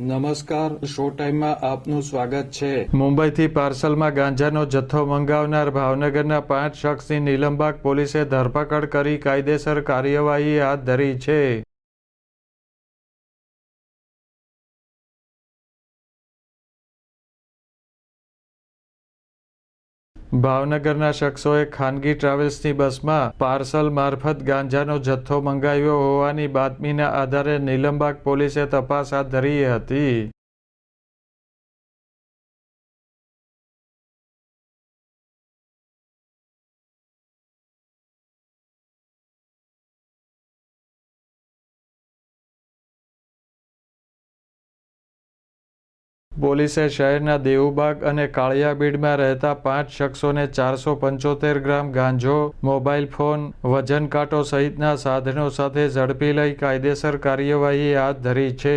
નમસ્કાર, શો ટાઈમમાં આપનું સ્વાગત છે. મુંબઈથી પાર્સલમાં ગાંજાનો જથ્થો મંગાવનાર ભાવનગરના પાંચ શખ્સની નીલમબાગ પોલીસે ધરપકડ કરી કાયદેસર કાર્યવાહી હાથ ધરી છે. ભાવનગરના શખ્સોએ ખાનગી ટ્રાવેલ્સની બસમાં પાર્સલ મારફત ગાંજાનો જથ્થો મંગાવ્યો હોવાની બાતમીના આધારે નિલંબાગ પોલીસે તપાસ હાથ ધરી હતી. પોલીસે શહેરના દેવુબાગ અને કાળિયાબીડમાં રહેતા પાંચ શખ્સોને ચારસો પંચોતેર ગ્રામ ગાંજો, મોબાઈલ ફોન વજન કાંટો સહિતના સાધનો સાથે ઝડપી લઈ કાયદેસર કાર્યવાહી હાથ ધરી છે.